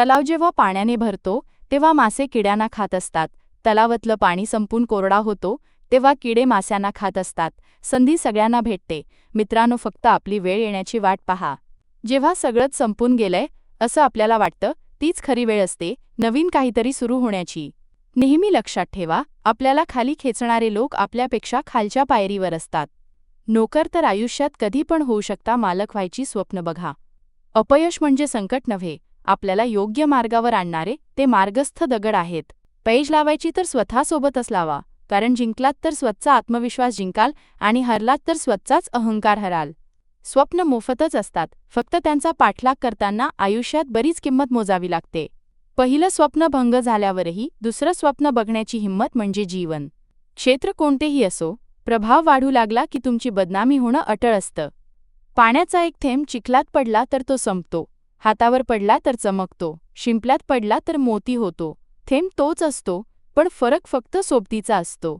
तलाव जेव्हा पाण्याने भरतो तेव्हा मासे किड्यांना खात असतात. तलावातलं पाणी संपून कोरडा होतो तेव्हा किडे मास्यांना खात असतात. संधी सगळ्यांना भेटते. मित्रांनो फक्त आपली वेळ येण्याची वाट पहा. जेव्हा सगळंच संपून गेलंय असं आपल्याला वाटतं तीच खरी वेळ असते. नवीन काहीतरी सुरू होण्याची. नेहमी लक्षात ठेवा आपल्याला खाली खेचणारे लोक आपल्यापेक्षा खालच्या पायरीवर असतात. नोकर तर आयुष्यात कधी पण होऊ शकता मालक व्हायची स्वप्न बघा. अपयश म्हणजे संकट नव्हे. आपल्याला योग्य मार्गावर आणणारे ते मार्गस्थ दगड आहेत. पैज लावायची तर स्वतःसोबतच लावा कारण जिंकलात तर स्वतःचा आत्मविश्वास जिंकाल आणि हरलात तर स्वतःचाच अहंकार हराल. स्वप्न मोफतच असतात फक्त त्यांचा पाठलाग करताना आयुष्यात बरीच किंमत मोजावी लागते. पहिलं स्वप्न भंग झाल्यावरही दुसरं स्वप्न बघण्याची हिंमत म्हणजे जीवन. क्षेत्र कोणतेही असो प्रभाव वाढू लागला की तुमची बदनामी होणं अटळ असतं. पाण्याचा एक थेंब चिखलात पडला तर तो संपतो. हातावर पडला तर चमकतो शिंपल्यात पडला तर मोती होतो. थेंब तोच असतो पण फरक फक्त सोबतीचा असतो.